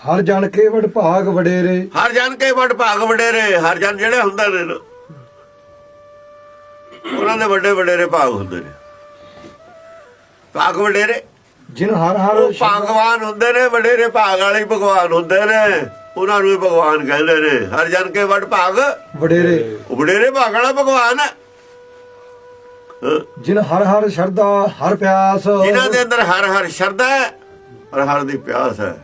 ਹਰ ਜਨ ਕੇ ਵਡ ਭਾਗ ਵਡੇਰੇ। ਹਰ ਜਨ ਕੇ ਵੱਡ ਭਾਗ ਵਡੇਰੇ ਹਰ ਜਨ ਜਿਹੜੇ ਹੁੰਦੇ ਨੇ ਨਾ ਉਹਨਾਂ ਦੇ ਵੱਡੇ ਵਡੇਰੇ ਭਾਗ ਹੁੰਦੇ ਨੇ। ਭਾਗ ਵਡੇਰੇ? ਜਿਨ ਹਰ ਹਰ ਭਗਵਾਨ ਹੁੰਦੇ ਨੇ ਵਡੇਰੇ ਭਾਗ ਵਾਲੇ ਭਗਵਾਨ ਹੁੰਦੇ ਨੇ। ਉਹਨਾਂ ਨੂੰ ਹੀ ਭਗਵਾਨ ਕਹਿੰਦੇ ਨੇ। ਹਰ ਜਨ ਕੇ ਵੱਡ ਭਾਗ ਵਡੇਰੇ। ਉਹ ਵਡੇਰੇ ਭਾਗ ਵਾਲਾ ਭਗਵਾਨ ਹੈ। ਜਿਨ ਹਰ ਹਰ ਸ਼ਰਧਾ ਹਰ ਪਿਆਸ। ਜਿਨ੍ਹਾਂ ਦੇ ਅੰਦਰ ਹਰ ਹਰ ਸ਼ਰਧਾ ਹੈ ਔਰ ਹਰ ਦੀ ਪਿਆਸ ਹੈ।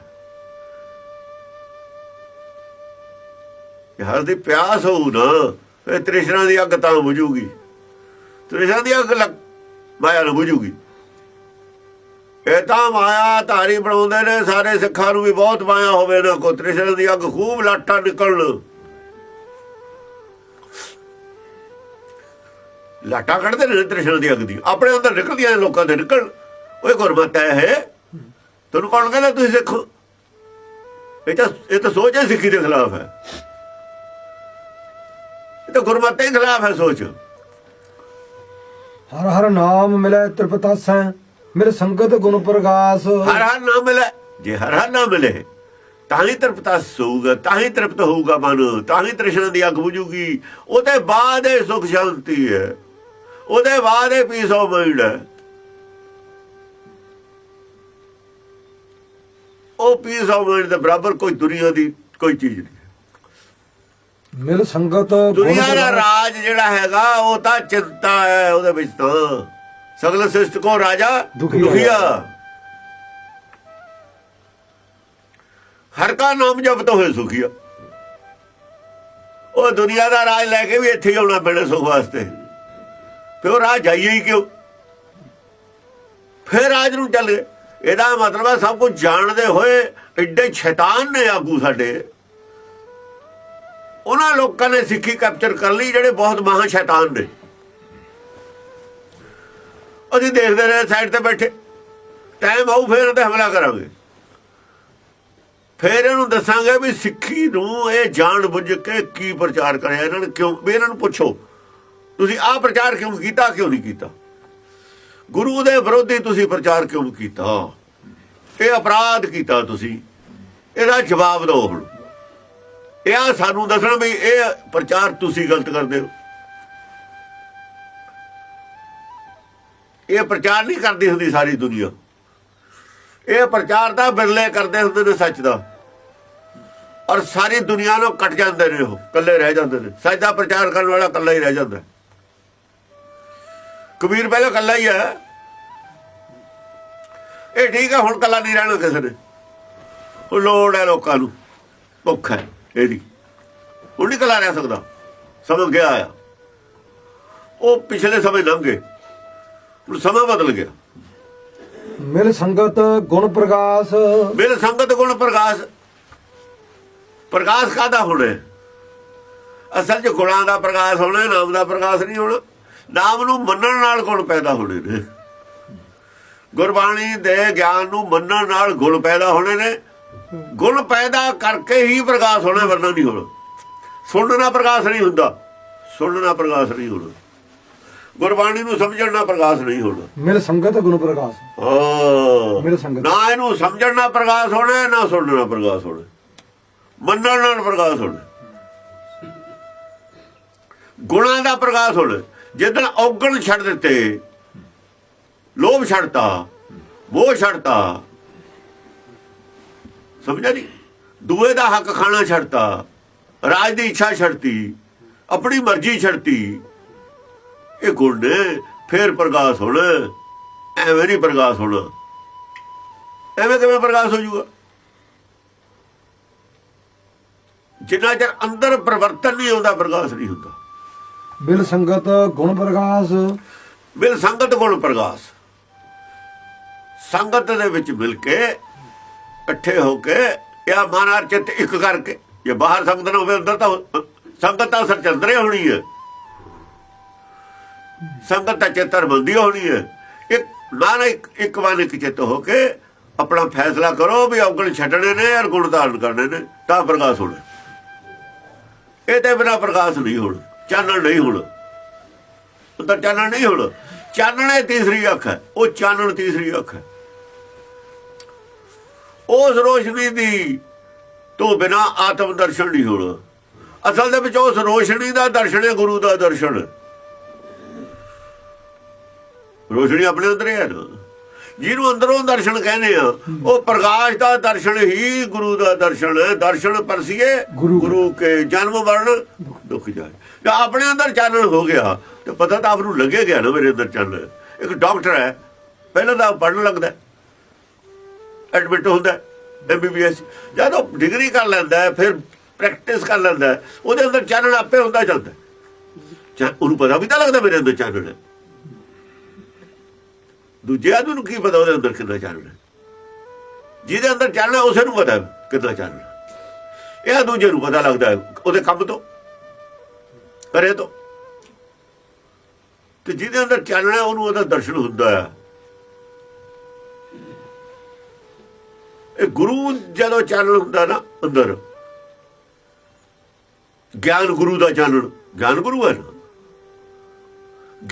ਹਰ ਦੀ ਪਿਆਸ ਹੋਊ ਨਾ ਇਹ ਤ੍ਰਿਸ਼ਨਾ ਦੀ ਅੱਗ ਤਾਂ ਬੁਝੂਗੀ। ਤ੍ਰਿਸ਼ਨਾ ਦੀ ਅੱਗ ਲੱਗ ਮਾਇਆ ਨੂੰ ਬੁਝੂਗੀ। ਇਹ ਤਾਂ ਮਾਇਆ ਧਾਰੀ ਬਣਾਉਂਦੇ ਨੇ, ਸਾਰੇ ਸਿੱਖਾਂ ਨੂੰ ਵੀ ਬਹੁਤ ਮਾਇਆ ਹੋਵੇ ਨਾ, ਕੋ ਤ੍ਰਿਸ਼ਨਾ ਦੀ ਅੱਗ ਖੂਬ ਲਾਟਾਂ ਨਿਕਲਣ। ਲਾਟਾਂ ਕੱਢਦੇ ਨੇ ਤ੍ਰਿਸ਼ਨਾ ਦੀ ਅੱਗ ਦੀ, ਆਪਣੇ ਅੰਦਰ ਨਿਕਲਦੀਆਂ ਨੇ ਲੋਕਾਂ ਦੇ ਨਿਕਲ ਓਏ ਗੁਰਮਤ ਹੈ ਇਹ। ਤੁਹਾਨੂੰ ਕੌਣ ਕਹਿੰਦਾ ਤੁਸੀਂ ਸਿੱਖ? ਇਹ ਤਾਂ ਇਹ ਤਾਂ ਸੋਚ ਹੈ ਸਿੱਖੀ ਦੇ ਖਿਲਾਫ ਹੈ। ਤਾਂ ਗੁਰਮਤ ਦੇ ਖਿਲਾਫ ਹੈ ਸੋਚ। ਹਰ ਹਰ ਨਾਮ ਮਿਲੇ ਤ੍ਰਿਪਤਾਸੈ ਮੇਰੇ ਸੰਗਤ ਗੁਣ ਪ੍ਰਗਾਸ। ਹਰ ਹਰ ਨਾਮ ਮਿਲੇ ਜੇ ਹਰ ਹਰ ਨਾਮ ਮਿਲੇ ਤਾਂ ਹੀ ਤ੍ਰਿਪਤਾ ਹੋਊਗਾ ਤਾਂ ਹੀ ਤ੍ਰਿਪਤ ਹੋਊਗਾ ਮਨ ਤਾਂ ਹੀ ਤ੍ਰਿਸ਼ਨਾ ਦੀ ਅੱਗ ਬੁਝੂਗੀ। ਉਹਦੇ ਬਾਅਦ ਇਹ ਸੁਖ ਸ਼ਾਂਤੀ ਹੈ। ਉਹਦੇ ਬਾਅਦ ਇਹ ਪੀਸ ਆਫ ਮਾਈਂਡ ਹੈ। ਉਹ ਪੀਸ ਆਫ ਮਾਈਂਡ ਦੇ ਬਰਾਬਰ ਕੋਈ ਦੁਨੀਆ ਦੀ ਕੋਈ ਚੀਜ਼ ਨਹੀਂ। ਮਿਲ ਸੰਗਤ ਦੁਨੀਆ ਦਾ। ਰਾਜ ਜਿਹੜਾ ਹੈਗਾ ਉਹ ਤਾਂ ਚਿੰਤਾ ਹੈ ਉਹਦੇ ਵਿੱਚ ਤਾਂ। ਸਗਲ ਸਿਸ਼ਟ ਕੋ ਰਾਜਾ? ਦੁਖੀਆ। ਹਰ ਕਾ ਨਾਮ ਜਪਤ ਹੋਏ ਸੁਖੀਆ ਉਹ ਦੁਨੀਆ ਦਾ ਰਾਜ ਲੈ ਕੇ ਵੀ ਇੱਥੇ ਹੀ ਆਉਣਾ ਪੈਣਾ ਸੁਖ ਵਾਸਤੇ। ਫਿਰ ਉਹ ਰਾਜ ਜਾਈਏ ਹੀ ਕਿਉਂ? ਫਿਰ ਰਾਜ ਨੂੰ ਚੱਲ। ਇਹਦਾ ਮਤਲਬ ਹੈ ਸਭ ਕੁਝ ਜਾਣਦੇ ਹੋਏ ਐਡੇ ਸ਼ੈਤਾਨ ਨੇ ਆਗੂ ਸਾਡੇ। ਉਹਨਾਂ ਲੋਕਾਂ ਨੇ ਸਿੱਖੀ ਕੈਪਚਰ ਕਰ ਲਈ ਜਿਹੜੇ ਬਹੁਤ ਮਹਾ ਸ਼ੈਤਾਨ ਨੇ। ਅਸੀਂ ਦੇਖਦੇ ਰਹੇ ਸਾਈਡ ਤੇ ਬੈਠੇ। ਟਾਈਮ ਆਊ, ਫੇਰ ਤੇ ਹਮਲਾ ਕਰਾਂਗੇ। ਫੇਰ ਇਹਨੂੰ ਦੱਸਾਂਗੇ ਵੀ ਸਿੱਖੀ ਨੂੰ ਇਹ ਜਾਣ ਬੁੱਝ ਕੇ ਕੀ ਪ੍ਰਚਾਰ ਕਰਿਆ ਇਹਨਾਂ ਨੇ, ਕਿਉਂ? ਵੀ ਇਹਨਾਂ ਨੂੰ ਪੁੱਛੋ, ਤੁਸੀਂ ਆਹ ਪ੍ਰਚਾਰ ਕਿਉਂ ਕੀਤਾ, ਕਿਉਂ ਨਹੀਂ ਕੀਤਾ? ਗੁਰੂ ਦੇ ਵਿਰੋਧੀ ਤੁਸੀਂ ਪ੍ਰਚਾਰ ਕਿਉਂ ਕੀਤਾ? ਇਹ ਅਪਰਾਧ ਕੀਤਾ ਤੁਸੀਂ। ਇਹਦਾ ਜਵਾਬ ਦਿਓ ਹੁਣ। ਇਹ ਆ ਸਾਨੂੰ ਦੱਸਣਾ ਵੀ ਇਹ ਪ੍ਰਚਾਰ ਤੁਸੀਂ ਗਲਤ ਕਰਦੇ ਹੋ। ਇਹ ਪ੍ਰਚਾਰ ਨਹੀਂ ਕਰਦੀ ਹੁੰਦੀ ਸਾਰੀ ਦੁਨੀਆ। ਇਹ ਪ੍ਰਚਾਰ ਤਾਂ ਬਿਰਲੇ ਕਰਦੇ ਹੁੰਦੇ ਨੇ ਸੱਚ ਦਾ। ਔਰ ਸਾਰੀ ਦੁਨੀਆ ਨੂੰ ਕੱਟ ਜਾਂਦੇ ਨੇ ਉਹ, ਇਕੱਲੇ ਰਹਿ ਜਾਂਦੇ ਨੇ। ਸੱਚ ਦਾ ਪ੍ਰਚਾਰ ਕਰਨ ਵਾਲਾ ਇਕੱਲਾ ਹੀ ਰਹਿ ਜਾਂਦਾ। ਕਬੀਰ ਪਹਿਲਾਂ ਇਕੱਲਾ ਹੀ ਹੈ ਇਹ ਠੀਕ ਹੈ ਹੁਣ ਇਕੱਲਾ ਨਹੀਂ ਰਹਿਣਾ ਕਿਸੇ ਨੇ। ਲੋੜ ਹੈ ਲੋਕਾਂ ਨੂੰ। ਭੁੱਖ ਹੈ। ਇਹਦੀ। ਉਹ ਨਹੀਂ ਇਕੱਲਾ ਰਹਿ ਸਕਦਾ। ਸਮਝ ਗਿਆ ਆ। ਉਹ ਪਿਛਲੇ ਸਮੇਂ ਲੰਘ ਗਏ। ਹੁਣ ਸਮਾਂ ਬਦਲ ਗਿਆ। ਮਿਲ ਸੰਗਤ ਗੁਣ ਪ੍ਰਗਾਸ। ਮੇਰੇ ਸੰਗਤ ਗੁਣ ਪ੍ਰਕਾਸ਼ ਪ੍ਰਕਾਸ਼ ਕਾਦਾ ਹੋਣਾ? ਅਸਲ 'ਚ ਗੁਣਾਂ ਦਾ ਪ੍ਰਕਾਸ਼ ਹੋਣਾ ਨਾਮ ਦਾ ਪ੍ਰਕਾਸ਼ ਨਹੀਂ ਹੋਣਾ। ਨਾਮ ਨੂੰ ਮੰਨਣ ਨਾਲ ਗੁਣ ਪੈਦਾ ਹੋਣੇ ਨੇ। ਗੁਰਬਾਣੀ ਦੇ ਗਿਆਨ ਨੂੰ ਮੰਨਣ ਨਾਲ ਗੁਣ ਪੈਦਾ ਹੋਣੇ ਨੇ। ਗੁਣ ਪੈਦਾ ਕਰਕੇ ਹੀ ਪ੍ਰਕਾਸ਼ ਹੋਣਾ ਵਰਨਾ ਨਹੀਂ ਹੋਣਾ। ਸੁਣਨ ਪ੍ਰਕਾਸ਼ ਨਹੀਂ ਹੁੰਦਾ। ਸੁਣਨ ਪ੍ਰਕਾਸ਼ ਨਹੀਂ ਹੋਣਾ। ਗੁਰਬਾਣੀ ਨੂੰ ਸਮਝਣ ਪ੍ਰਕਾਸ਼ ਨਹੀਂ ਹੋਣਾ। ਮਿਲ ਸੰਗਤ ਗੁਣ ਪ੍ਰਗਾਸ ਹਾਂ। ਮੇਰੇ ਸੰਗਤ। ਨਾ ਇਹਨੂੰ ਸਮਝਣ ਪ੍ਰਕਾਸ਼ ਹੋਣਾ ਨਾ ਸੁਣਨ ਪ੍ਰਕਾਸ਼ ਹੋਣਾ। ਮੰਨਣ ਨਾਲ ਪ੍ਰਕਾਸ਼ ਹੋਣਾ। ਗੁਣਾਂ ਦਾ ਪ੍ਰਕਾਸ਼ ਹੋਣਾ। ਜਿੱਦਣ ਔਗਣ ਛੱਡ ਦਿੱਤੇ ਲੋਭ ਛੱਡਤਾ ਮੋਹ ਛੱਡਤਾ ਸਮਝਿਆ ਨਹੀਂ ਦੂਏ ਦਾ ਹੱਕ ਖਾਣਾ ਛੱਡਤਾ ਰਾਜ ਦੀ ਇੱਛਾ ਛੱਡਤੀ ਆਪਣੀ ਮਰਜ਼ੀ ਛੱਡਤੀ। ਇਹ ਗੁਣ ਨੇ ਫੇਰ ਪ੍ਰਕਾਸ਼ ਹੋਣਾ ਐਵੇਂ ਨਹੀਂ ਪ੍ਰਕਾਸ਼ ਹੋਣਾ। ਐਵੇਂ ਕਿਵੇਂ ਪ੍ਰਕਾਸ਼ ਹੋ ਜਾਊਗਾ ਜਿੰਨਾ ਚਿਰ ਅੰਦਰ ਪਰਿਵਰਤਨ ਨਹੀਂ ਆਉਂਦਾ ਪ੍ਰਕਾਸ਼ ਨਹੀਂ ਹੁੰਦਾ। ਮਿਲ ਸੰਗਤ ਗੁਣ ਪ੍ਰਗਾਸ। ਮਿਲ ਸੰਗਤ ਗੁਣ ਪ੍ਰਕਾਸ਼ ਸੰਗਤ ਦੇ ਵਿੱਚ ਮਿਲ ਕੇ ਇਕੱਠੇ ਹੋ ਕੇ ਇਹ ਮਨ ਚਿੱਤ ਇੱਕ ਕਰਕੇ। ਜੇ ਬਾਹਰ ਸੰਗਤ ਨਾ ਹੋਵੇ ਅੰਦਰ ਤਾਂ ਸੰਗਤ ਤਾਂ ਅਸਰ ਹੋਣੀ ਹੈ। ਸੰਗਤ ਤਾਂ ਚੇਤਰ ਬੰਦੀ ਹੋਣੀ ਹੈ। ਇੱਕ ਨਾ ਇੱਕ ਇੱਕ ਵਾਰ ਇੱਕ ਚਿੱਤ ਹੋ ਕੇ ਆਪਣਾ ਫੈਸਲਾ ਕਰੋ ਵੀ ਔਗਣ ਛੱਡਣੇ ਨੇ ਔਰ ਗੁਣ ਧਾਰਨ ਕਰਨੇ ਨੇ, ਤਾਂ ਪ੍ਰਕਾਸ਼ ਹੋਣਾ। ਇਹ ਤੇ ਬਿਨਾ ਪ੍ਰਕਾਸ਼ ਨਹੀਂ ਹੋਣਾ, ਚਾਨਣ ਨਹੀਂ ਹੋਣਾ। ਉਹ ਤਾਂ ਚਾਨਣ ਨਹੀਂ ਹੋਣਾ। ਚਾਨਣ ਇਹ ਤੀਸਰੀ ਅੱਖ ਹੈ। ਉਹ ਚਾਨਣ ਤੀਸਰੀ ਅੱਖ ਹੈ। ਉਸ ਰੋਸ਼ਨੀ ਦੀ ਤੋਂ ਬਿਨਾ ਆਤਮ ਦਰਸ਼ਨ ਨਹੀਂ ਹੋਣਾ। ਅਸਲ ਦੇ ਵਿੱਚ ਉਸ ਰੋਸ਼ਨੀ ਦਾ ਦਰਸ਼ਨ ਹੈ ਗੁਰੂ ਦਾ ਦਰਸ਼ਨ। ਰੋਸ਼ਨੀ ਆਪਣੇ ਅੰਦਰ ਹੀ ਨਾ। ਜਿਹਨੂੰ ਅੰਦਰੋਂ ਦਰਸ਼ਨ ਕਹਿੰਦੇ ਆ ਉਹ ਪ੍ਰਕਾਸ਼ ਦਾ ਦਰਸ਼ਨ ਹੀ ਗੁਰੂ ਦਾ ਦਰਸ਼ਨ ਹੈ। ਦਰਸ਼ਨ ਪਰਸੀਏ ਗੁਰੂ। ਕੇ। ਜਨਮ ਮਰਨ ਦੁੱਖ ਜਾਏ। ਜੇ ਆਪਣੇ ਅੰਦਰ ਚਾਨਣ ਹੋ ਗਿਆ। ਤੇ ਪਤਾ ਤਾਂ ਆਪ ਨੂੰ ਲੱਗੇ ਗਿਆ ਨਾ ਮੇਰੇ ਅੰਦਰ ਚਾਨਣ। ਇੱਕ ਡਾਕਟਰ ਹੈ। ਪਹਿਲਾਂ ਤਾਂ ਪੜਨ ਲੱਗਦਾ ਐਡਮਿਟ ਹੁੰਦਾ ਐਮਬੀਬੀਐਸ ਉਹ ਡਿਗਰੀ ਕਰ ਲੈਂਦਾ ਫਿਰ ਪ੍ਰੈਕਟਿਸ ਕਰ ਲੈਂਦਾ ਉਹਦੇ ਅੰਦਰ ਚਾਨਣ ਆਪੇ ਹੁੰਦਾ ਜਾਂਦਾ ਹੈ। ਚਾ, ਉਹਨੂੰ ਪਤਾ ਵੀ ਤਾਂ ਲੱਗਦਾ ਮੇਰੇ ਅੰਦਰ ਚਾਨਣ ਹੈ। ਦੂਜੇ ਆਦਮੀ ਨੂੰ ਕੀ ਪਤਾ ਉਹਦੇ ਅੰਦਰ ਕਿੰਨਾ ਚਾਨਣ ਹੈ। ਜਿਹਦੇ ਅੰਦਰ ਚਾਨਣ ਉਸੇ ਨੂੰ ਪਤਾ ਕਿੰਨਾ ਚਾਨਣ ਹੈ। ਇਹ ਦੂਜੇ ਨੂੰ ਪਤਾ ਲੱਗਦਾ ਉਹਦੇ ਕੰਮ ਤੋਂ, ਕਰੇ ਤੋਂ। ਤੇ ਜਿਹਦੇ ਅੰਦਰ ਚਾਨਣ ਉਹਨੂੰ ਉਹਦਾ ਦਰਸ਼ਨ ਹੁੰਦਾ ਹੈ। ਇਹ ਗੁਰੂ ਜਦੋਂ ਚਾਨਣ ਹੁੰਦਾ ਨਾ ਅੰਦਰ ਗਿਆਨ ਗੁਰੂ ਦਾ ਚਾਨਣ ਗਿਆਨ ਗੁਰੂ ਹੈ ਨਾ।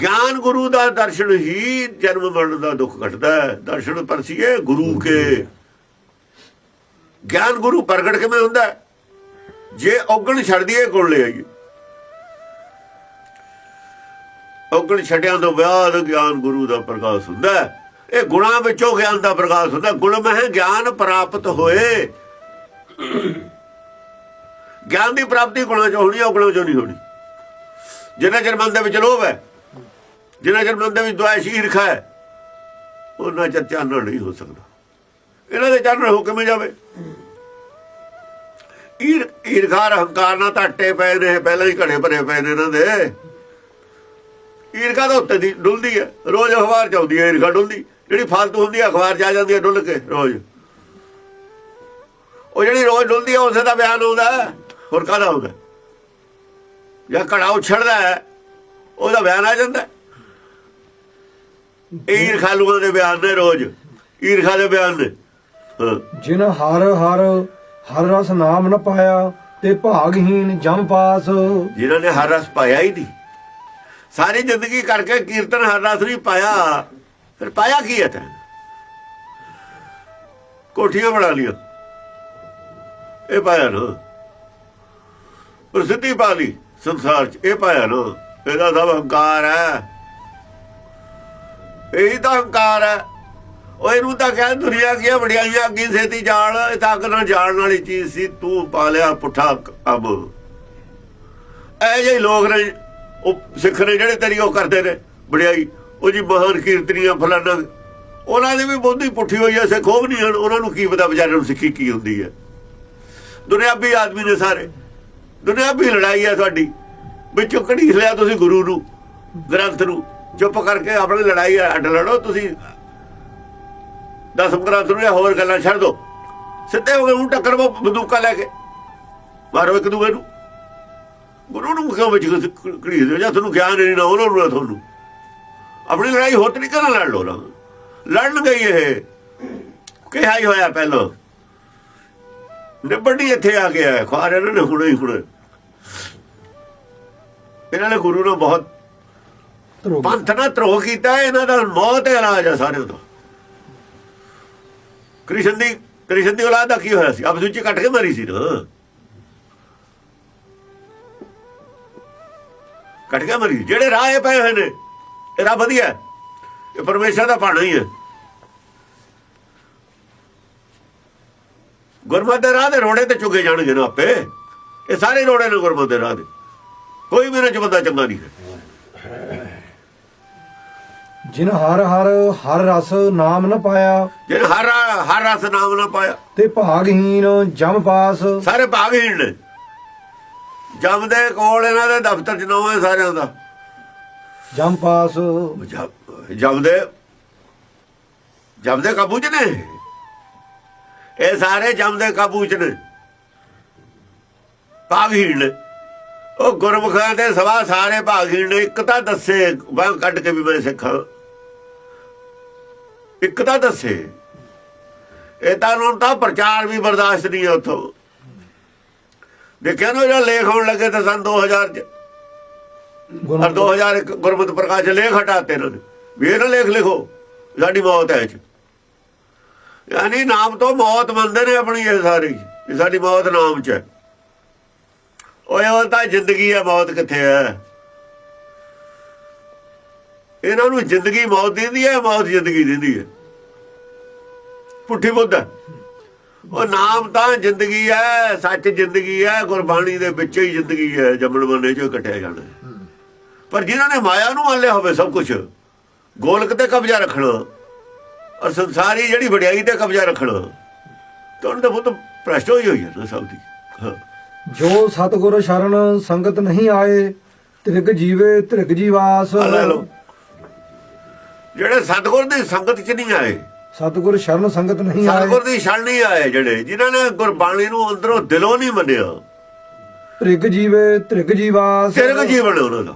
ਗਿਆਨ ਗੁਰੂ ਦਾ ਦਰਸ਼ਨ ਹੀ ਜਨਮ ਮਰਨ ਦਾ ਦੁੱਖ ਘਟਦਾ ਹੈ। ਦਰਸ਼ਨ ਪਰਸੀਏ ਗੁਰੂ ਕੇ। ਗਿਆਨ ਗੁਰੂ ਪ੍ਰਗਟ ਕਿਵੇਂ ਹੁੰਦਾ? ਜੇ ਔਗਣ ਛੱਡ ਦਈਏ ਗੁਣ ਲੈ ਆਈਏ। ਔਗਣ ਛੱਡਿਆਂ ਤੋਂ ਬਾਅਦ ਗਿਆਨ ਗੁਰੂ ਦਾ ਪ੍ਰਕਾਸ਼ ਹੁੰਦਾ ਹੈ। ਇਹ ਗੁਣਾਂ ਵਿੱਚੋਂ ਗਿਆਨ ਦਾ ਪ੍ਰਕਾਸ਼ ਹੁੰਦਾ। ਗੁਣ ਮਹਿ ਗਿਆਨ ਪ੍ਰਾਪਤ ਹੋਏ। ਗਿਆਨ ਦੀ ਪ੍ਰਾਪਤੀ ਗੁਣਾਂ ਚੋਂ ਹੋਣੀ ਹੈ ਔਗਣਾਂ ਚੋਂ ਨਹੀਂ ਹੋਣੀ। ਜਿੰਨਾ ਚਿਰ ਮਨ ਦੇ ਵਿੱਚ ਲੋਭ ਹੈ, ਜਿੰਨਾ ਚਿਰ ਮਨ ਦੇ ਵਿੱਚ ਦੁਆਇਸ਼ ਈਰਖਾ ਹੈ, ਉਹਨਾਂ ਚਿਰ ਚਾਨਣ ਨਹੀਂ ਹੋ ਸਕਦਾ। ਇਹਨਾਂ ਦੇ ਚਾਨਣ ਹੋ ਕਿਵੇਂ ਜਾਵੇ? ਈਰ, ਈਰਖਾ ਔਰ ਹੰਕਾਰ ਨਾਲ ਟੱਟੇ ਪਏ ਨੇ, ਪਹਿਲਾਂ ਹੀ ਘੜੇ ਭਰੇ ਪਏ ਨੇ ਇਹਨਾਂ ਦੇ। ਈਰਖਾ ਤਾਂ ਉੱਤੇ ਦੀ ਡੁੱਲਦੀ ਹੈ, ਰੋਜ਼ ਅਖਬਾਰ ਚ ਆਉਂਦੀ ਹੈ, ਈਰਖਾ ਡੁੱਲਦੀ। ਜਿਹੜੀ ਫਾਲਤੂ ਹੁੰਦੀ ਅਖਬਾਰ ਆ ਜਾਂਦੀ ਹੈ ਡੁੱਲ ਕੇ ਰੋਜ਼। ਉਹ ਜਿਹੜੀ ਰੋਜ਼ ਡੁੱਲਦੀ ਹੈ ਉਸੇ ਦਾ ਬਿਆਨ ਹੁੰਦਾ ਹੋਰ ਕਾਹਦਾ ਹੁੰਦਾ? ਜਾਂ ਘੜਾ ਉਛੜਦਾ ਹੈ ਉਹਦਾ ਬਿਆਨ ਆ ਜਾਂਦਾ। ਇਹ ਈਰਖਾ ਲੂਆਂ ਦੇ ਬਿਆਨ ਨੇ ਰੋਜ਼। ਈਰਖਾ ਦੇ ਬਿਆਨ ਨੇ। ਹਾਂ। ਜਿਨ ਹਰ ਹਰ ਹਰ ਰਸ ਨਾਮ ਨ ਪਾਇਆ ਤੇ ਭਾਗਹੀਨ ਜਮ ਪਾਸ। ਜਿਨ੍ਹਾਂ ਨੇ ਹਰ ਰਸ ਪਾਇਆ ਹੀ ਨਹੀਂ। ਸਾਰੀ ਜ਼ਿੰਦਗੀ ਕਰਕੇ ਕੀਰਤਨ ਹਰ ਰਸ ਨਹੀਂ ਪਾਇਆ। ਫਿਰ ਪਾਇਆ ਕੀ ਹੈ ਤੈਂ ਕੋਠੀਆਂ ਬਣਾ ਲਿਆ ਇਹ ਪਾਇਆ ਨਾ। ਪ੍ਰਸਿੱਧੀ ਪਾ ਲਈ ਸੰਸਾਰ 'ਚ। ਇਹ ਪਾਇਆ ਨਾ। ਇਹਦਾ ਸਭ ਹੰਕਾਰ ਹੈ। ਇਹੀ ਤਾਂ ਹੰਕਾਰ ਹੈ। ਉਹ ਇਹਨੂੰ ਤਾਂ ਕਹਿ ਦੁਨੀਆ ਕੀ ਵਡਿਆਈਆਂ ਅੱਗੀ ਸੇਤੀ ਜਾਣ। ਇਹ ਤਾਂ ਅੱਗ ਨਾਲ ਜਾਣ ਵਾਲੀ ਚੀਜ਼ ਸੀ। ਤੂੰ ਪਾ ਲਿਆ ਪੁੱਠਾ ਅਬ। ਇਹ ਜਿਹੇ ਲੋਕ ਨੇ, ਉਹ ਸਿੱਖ ਨੇ ਜਿਹੜੇ ਤੇਰੀ ਉਹ ਕਰਦੇ ਨੇ, ਵਡਿਆਈ। ਉਹ ਜੀ ਮਹਾਨ ਕੀਰਤਨੀਆਂ ਫਲਾਣਾ ਉਹਨਾਂ ਦੀ ਵੀ ਬੋਧੀ ਪੁੱਠੀ ਹੋਈ ਐ, ਸਿੱਖ ਵੀ ਨਹੀਂ ਹਨ। ਉਹਨਾਂ ਨੂੰ ਕੀ ਪਤਾ ਵਿਚਾਰਿਆਂ ਨੂੰ ਸਿੱਖੀ ਕੀ ਹੁੰਦੀ ਹੈ ਦੁਨਿਆਵੀ ਆਦਮੀ ਨੇ ਸਾਰੇ। ਦੁਨਿਆਵੀ ਲੜਾਈ ਹੈ ਤੁਹਾਡੀ ਵਿੱਚੋਂ ਕਢੀਸ ਲਿਆ ਤੁਸੀਂ ਗੁਰੂ ਨੂੰ, ਗ੍ਰੰਥ ਨੂੰ। ਚੁੱਪ ਕਰਕੇ ਆਪਣੀ ਲੜਾਈ ਅੱਡ ਲੜੋ ਤੁਸੀਂ। ਦਸਮ ਗ੍ਰੰਥ ਨੂੰ ਜਾਂ ਹੋਰ ਗੱਲਾਂ ਛੱਡ ਦੋ। ਸਿੱਧੇ ਹੋ ਗਏ ਉਹ ਟੱਕਰ ਵੋ ਬੰਦੂਕਾਂ ਲੈ ਕੇ। ਮਾਰੋ ਇੱਕ ਦੂਏ ਨੂੰ। ਗੁਰੂ ਨੂੰ ਕਿਉਂ ਵਿੱਚ ਘੜੀ ਦੇ ਜਾਂ ਤੁਹਾਨੂੰ ਗਿਆਨ ਨਹੀਂ ਨਾ, ਉਹਨਾਂ ਨੂੰ ਤੁਹਾਨੂੰ। ਆਪਣੀ ਲੜਾਈ ਹੋਰ ਤਰੀਕੇ ਨਾਲ ਲੜ ਨਾ। ਲੜਨ ਗਈ ਇਹ। ਕਿਹਾ ਹੀ ਹੋਇਆ ਪਹਿਲਾਂ। ਨਿਬੜੀ ਇੱਥੇ ਆ ਗਿਆ ਖੁਆਰ ਇਹਨਾਂ ਨੇ ਹੁਣੇ ਹੀ ਹੁਣੇ। ਇਹਨਾਂ ਨੇ ਗੁਰੂ ਨੂੰ ਬਹੁਤ ਧਰੋ ਪੰਥ ਨਾਲ ਧਰੋਹ ਕੀਤਾ। ਇਹਨਾਂ ਦਾ ਮੌਤ ਹੈ ਆ ਸਾਰਿਆਂ ਦਾ। ਕ੍ਰਿਸ਼ਨ ਦੀ ਕ੍ਰਿਸ਼ਨ ਦੀ ਔਲਾਦ ਦਾ ਕੀ ਹੋਇਆ ਸੀ? ਆਪਸ ਵਿੱਚ ਕੱਟ ਕੇ ਮਾਰੀ ਸੀ ਨਾ। ਕੱਟ ਕੇ ਮਾਰੀ ਜਿਹੜੇ ਰਾਹ ਇਹ ਪਏ ਹੋਏ ਨੇ। ਇਹ ਰਾਹ ਵਧੀਆ। ਇਹ ਪਰਮੇਸ਼ਰ ਦਾ ਭਾਣਾ ਹੀ ਹੈ। ਗੁਰਮਤਿ ਦੇ ਰਾਹ ਦੇ ਰੋੜੇ ਤੇ ਚੁਗੇ ਜਾਣਗੇ ਨਾ ਆਪੇ। ਇਹ ਸਾਰੇ ਰੋੜੇ ਨੇ ਗੁਰਮਤਿ ਦੇ ਰਾਹ ਦੇ। ਕੋਈ ਮੇਰੇ ਚ ਬੰਦਾ ਚੰਗਾ ਨਹੀਂ ਹੈ। ਜਿਨ ਹਰ ਹਰ ਹਰ ਰਸ ਨਾਮ ਨ ਪਾਇਆ। ਜਿਹਨੇ ਹਰ ਹਰ ਰਸ ਨਾਮ ਨਾ ਪਾਇਆ। ਤੇ ਭਾਗਹੀਨ ਜਮ ਪਾਸ। ਸਾਰੇ ਭਾਗਹੀਣ ਨੇ। ਜਮ ਦੇ ਕੋਲ ਇਹਨਾਂ ਦੇ ਦਫ਼ਤਰ ਚ ਨਾਮ ਹੈ ਸਾਰਿਆਂ ਦਾ। ਜਮ ਪਾਸ। ਜਮ- ਜਮ ਕਾਬੂ ਚ ਨੇ? ਇਹ ਸਾਰੇ ਜਮਦੇ ਕਾਬੂ ਚ ਨੇ। ਭਾਗਹੀਣ ਉਹ ਗੁਰਮੁਖਾਂ ਦੇ ਸਵਾ ਸਾਰੇ ਭਾਗਹੀਣ ਨੇ। ਇੱਕ ਤਾਂ ਦੱਸੇ ਬਾਹ ਕੱਢ ਕੇ ਵੀ ਮੈਂ ਸਿੱਖਾਂ ਇੱਕ ਤਾਂ ਦੱਸੇ। ਇਹ ਤਾਂ ਉਹਨਾਂ ਦਾ ਪ੍ਰਚਾਰ ਵੀ ਬਰਦਾਸ਼ਤ ਨਹੀਂ ਹੈ ਉੱਥੋਂ। ਦੇਖਿਆ ਨਾ ਜਿਹੜਾ ਲੇਖ ਹੋਣ ਲੱਗੇ ਤਾਂ ਸਨ 2000 ਚ ਗੁਣ ਹਰ 2001 ਗੁਰਮਤਿ ਪ੍ਰਕਾਸ਼ ਲੇਖ ਹਟਾਤੇ ਇਹਨਾਂ ਨੇ। ਵੀ ਇਹ ਨਾ ਲੇਖ ਲਿਖੋ, ਸਾਡੀ ਮੌਤ ਹੈ ਇਹ 'ਚ। ਯਾਨੀ ਨਾਮ ਤੋਂ ਮੌਤ ਮੰਨਦੇ ਨੇ ਆਪਣੀ ਇਹ ਸਾਰੀ ਹੀ। ਸਾਡੀ ਮੌਤ ਨਾਮ 'ਚ ਹੈ। ਓਏ, ਉਹ ਤਾਂ ਜ਼ਿੰਦਗੀ ਹੈ, ਮੌਤ ਕਿੱਥੇ ਹੈ? ਇਹਨਾਂ ਨੂੰ ਜ਼ਿੰਦਗੀ ਮੌਤ ਦਿੰਦੀ ਹੈ, ਮੌਤ ਜ਼ਿੰਦਗੀ ਦਿੰਦੀ ਹੈ। ਪੁੱਠੀ ਬੁੱਧ ਹੈ। ਉਹ ਨਾਮ ਤਾਂ ਜ਼ਿੰਦਗੀ ਹੈ, ਸੱਚ ਜ਼ਿੰਦਗੀ ਹੈ, ਗੁਰਬਾਣੀ ਦੇ ਵਿੱਚ ਹੀ ਜ਼ਿੰਦਗੀ ਹੈ, ਜੰਮਣ ਬੰਨੇ ਚੋਂ ਕੱਟਿਆ ਜਾਣਾ ਪਰ ਜਿਨ੍ਹਾਂ ਨੇ ਮਾਇਆ ਨੂੰ ਮੰਨ ਲਿਆ ਹੋਵੇ ਸਭ ਕੁਝ ਗੋਲਕ ਤੇ ਕਬਜ਼ਾ ਰੱਖਣਾ ਔਰ ਸੰਸਾਰੀ ਜਿਹੜੀ ਵਡਿਆਈ ਤੇ ਕਬਜ਼ਾ ਰੱਖਣਾ ਤਾਂ ਉਹਨਾਂ ਦਾ ਬੁੱਧ ਭ੍ਰਸ਼ਟ ਹੋਈ ਹੋਈ ਹੈ ਸਭ ਦੀ। ਜੋ ਸਤਗੁਰ ਸ਼ਰਨ ਸੰਗਤ ਨਹੀਂ ਆਏ ਤ੍ਰਿਗ ਜੀਵੇ ਤ੍ਰਿਗ ਜੀਵਾਸ। ਜਿਹੜੇ ਸਤਗੁਰ ਦੀ ਸੰਗਤ ਚ ਨਹੀਂ ਆਏ ਸਤਗੁਰ ਸ਼ਰਨ ਸੰਗਤ ਨਹੀਂ ਆਏ। ਸਤਗੁਰ ਦੀ ਛਣ ਨਹੀਂ ਆਏ ਜਿਹੜੇ ਜਿਨ੍ਹਾਂ ਨੇ ਗੁਰਬਾਣੀ ਨੂੰ ਅੰਦਰੋਂ ਦਿਲੋਂ ਨਹੀਂ ਮੰਨਿਆ। ਤ੍ਰਿਗ ਜੀਵੇ ਤ੍ਰਿਗ ਜੀਵਾਸ। ਤਿਰਗ ਜੀਵਨ ਉਹਨਾਂ ਦਾ।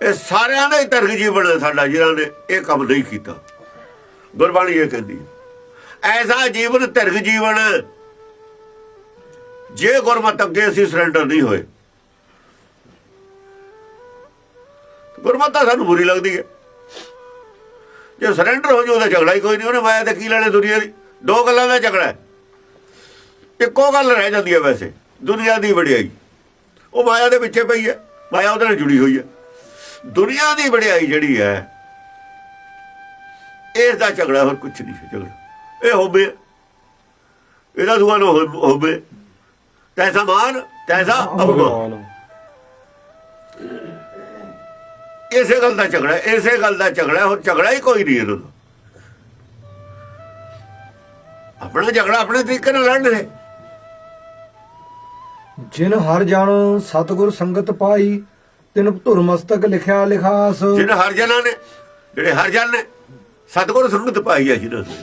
ਇਹ ਸਾਰਿਆਂ ਦਾ ਹੀ ਤਿਰਗ ਜੀਵਨ ਹੈ ਸਾਡਾ, ਜਿਨ੍ਹਾਂ ਨੇ ਇਹ ਕੰਮ ਨਹੀਂ ਕੀਤਾ। ਗੁਰਬਾਣੀ ਇਹ ਕਹਿੰਦੀ, ਐਸਾ ਜੀਵਨ ਤਿਰਗ ਜੀਵਨ, ਜੇ ਗੁਰਮਤ ਅੱਗੇ ਅਸੀਂ ਸਰੈਂਡਰ ਨਹੀਂ ਹੋਏ। ਗੁਰਮਤ ਤਾਂ ਸਾਨੂੰ ਬੁਰੀ ਲੱਗਦੀ ਹੈ। ਜੇ ਸਰੈਂਡਰ ਹੋ ਜਾਓ ਉਹਦਾ ਝਗੜਾ ਹੀ ਕੋਈ ਨਹੀਂ, ਉਹਨੇ ਮਾਇਆ ਤੇ ਕੀ ਲੈਣੇ ਦੁਨੀਆ ਦੀ? ਦੋ ਗੱਲਾਂ ਦਾ ਝਗੜਾ ਇੱਕੋ ਗੱਲ ਰਹਿ ਜਾਂਦੀ ਹੈ ਵੈਸੇ, ਦੁਨੀਆ ਦੀ ਵਡਿਆਈ। ਉਹ ਮਾਇਆ ਦੇ ਪਿੱਛੇ ਪਈ ਹੈ, ਮਾਇਆ ਉਹਦੇ ਨਾਲ ਜੁੜੀ ਹੋਈ ਹੈ। ਦੁਨੀਆ ਦੀ ਵਡਿਆਈ ਜਿਹੜੀ ਹੈ ਇਸ ਦਾ ਝਗੜਾ ਹੋਰ ਕੁਝ ਨਹੀਂ ਝਗੜਾ। ਇਹ ਹੋਵੇ ਇਹਦਾ ਦੁਆ ਨਾ ਹੋਵੇ ਤੈਸਾ ਮਾਨ ਤੈਸਾ ਅਪਮਾਨ ਇਸੇ ਗੱਲ ਦਾ ਝਗੜਾ ਇਸੇ ਗੱਲ ਦਾ ਝਗੜਾ ਹੋਰ ਝਗੜਾ ਹੀ ਕੋਈ ਨਹੀਂ ਇਹਨਾਂ ਦਾ ਆਪਣਾ ਝਗੜਾ ਆਪਣੇ ਤਰੀਕੇ ਨਾਲ ਲੜਨ ਦੇ। ਜਿਨ ਹਰ ਜਨ ਸਤਗੁਰ ਸੰਗਤ ਪਾਈ ਤਿਨ ਧੁਰ ਮਸਤਕ ਲਿਖਿਆ ਲਿਖਾਸ। ਜਿਹਨੇ ਹਰ ਨੇ, ਜਿਹੜੇ ਹਰ ਨੇ, ਸਤਿਗੁਰ ਸੰਗਤ ਪਾਈ ਹੈ ਜਿਹਨਾਂ ਨੇ।